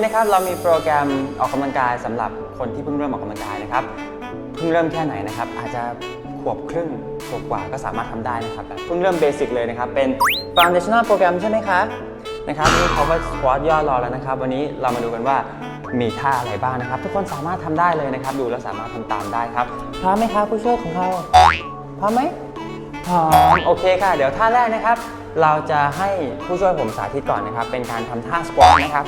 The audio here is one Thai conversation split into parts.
นี่นะครับเรามีโปรแกรมออกกำลังกายสำหรับคนที่เพิ่งเริ่มออกกำลังกายนะครับเพิ่งเริ่มแค่ไหนนะครับ อาจจะขวบครึ่งขวบกว่าก็สามารถทำได้นะครับแบบเพิ่งเริ่มเบสิกเลยนะครับ เป็น foundational โปรแกรมใช่ไหมคะนะครับนี่ cover squat ย่อรอแล้วนะครับ วันนี้เรามาดูกันว่ามีท่าอะไรบ้างนะครับ ทุกคนสามารถทำได้เลยนะครับ ดูแล้วสามารถทำตามได้ครับพร้อมไหมครับผู้ช่วยของเราพร้อมไหมพร้อมโอเคค่ะ เดี๋ยวท่าแรกนะครับ เราจะให้ผู้ช่วยผมสาธิตก่อนนะครับ เป็นการทำท่าสควอตนะครับ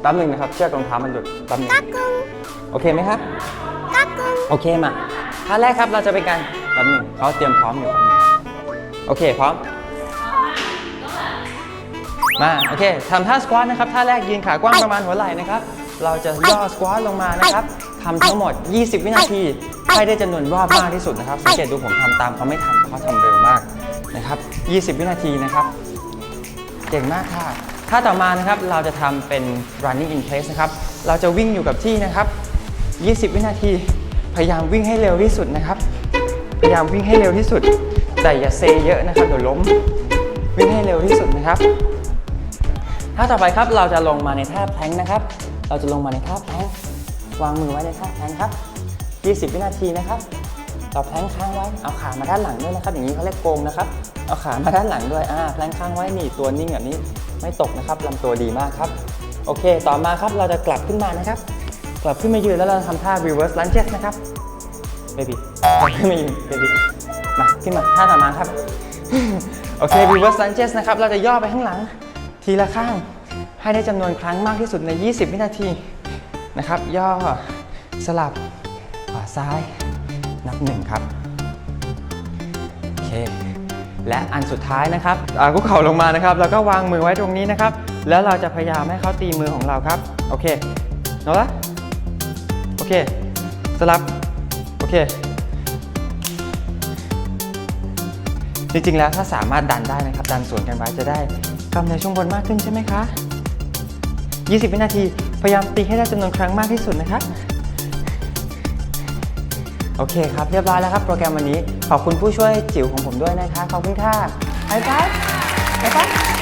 แป๊บหนึ่งนะครับ เชือกรองเท้ามันหลุดแป๊บหนึงโอเคไหมครับโอเคมาท่าแรกครับเราจะเป็นการแป๊บหนึ่งเขาเตรียมพร้อมอยู่แป๊บหนึ่งโอเคพร้อม มาโอเคทำท่าสควอตนะครับท่าแรกยืนขากว้างประมาณหัวไหล่นะครับ เราจะย่อสควอตลงมานะครับทำทั้งหมด 20 วินาทีให้ได้จำนวนรอบมากที่สุดนะครับสังเกตดูผมทำตามเขาไม่ทันเพราะเขาทำเร็วมากนะครับ 20 วินาทีนะครับ เก่งมากค่ะ ถ้าต่อมานะครับเราจะทำเป็น running in place นะครับ เราจะวิ่งอยู่กับที่นะครับ 20 วินาที พยายามวิ่งให้เร็วที่สุดนะครับ พยายามวิ่งให้เร็วที่สุด แต่อย่าเซเยอะนะครับเดี๋ยวล้ม วิ่งให้เร็วที่สุดนะครับท่าต่อไปครับเราจะลงมาในท่าแพลงนะครับ เราจะลงมาในท่าแพลงวางมือไว้ในท่าแพลงครับ 20 วินาทีนะครับเราแพลงค้างไว้ เอาขามาด้านหลังด้วยนะครับ อย่างนี้เขาเรียกโกงนะครับ เอาขามาด้านหลังด้วย อ่า แพลงค้างไว้นี่ตัวนิ่งแบบนี้ ไม่ตกนะครับลำตัวดีมากครับ โอเค ต่อมาครับเราจะกลับขึ้นมานะครับ กลับขึ้นมายืนแล้วเราทำท่า reverse lunges นะครับเบบี้กลับขึ้นมายืนเบบี้มาขึ้นมาท่าต่อมาครับ โอเค reverse lunges นะครับ เราจะย่อไปข้างหลัง ทีละข้าง ให้ได้จำนวนครั้งมากที่สุดใน 20 วินาทีนะครับ ย่อสลับขวาซ้าย นับหนึ่งครับ โอเค และอันสุดท้ายนะครับอาคุกเข่าลงมานะครับ แล้วก็วางมือไว้ตรงนี้นะครับ แล้วเราจะพยายามให้เขาตีมือของเราครับ โอเคโนละโอเค สลับ โอเค จริงๆ แล้วถ้าสามารถดันได้นะครับ ดันสวนกันไว้จะได้กำเนิดช่วงบนมากขึ้นใช่ไหมคะ 20 วินาที พยายามตีให้ได้จำนวนครั้งมากที่สุดนะคะ โอเคครับ เรียบร้อยแล้วครับ โปรแกรมวันนี้ ขอบคุณผู้ช่วยจิ๋วของผมด้วยนะคะ ขอบคุณค่ะบ๊ายบายบ๊ายบาย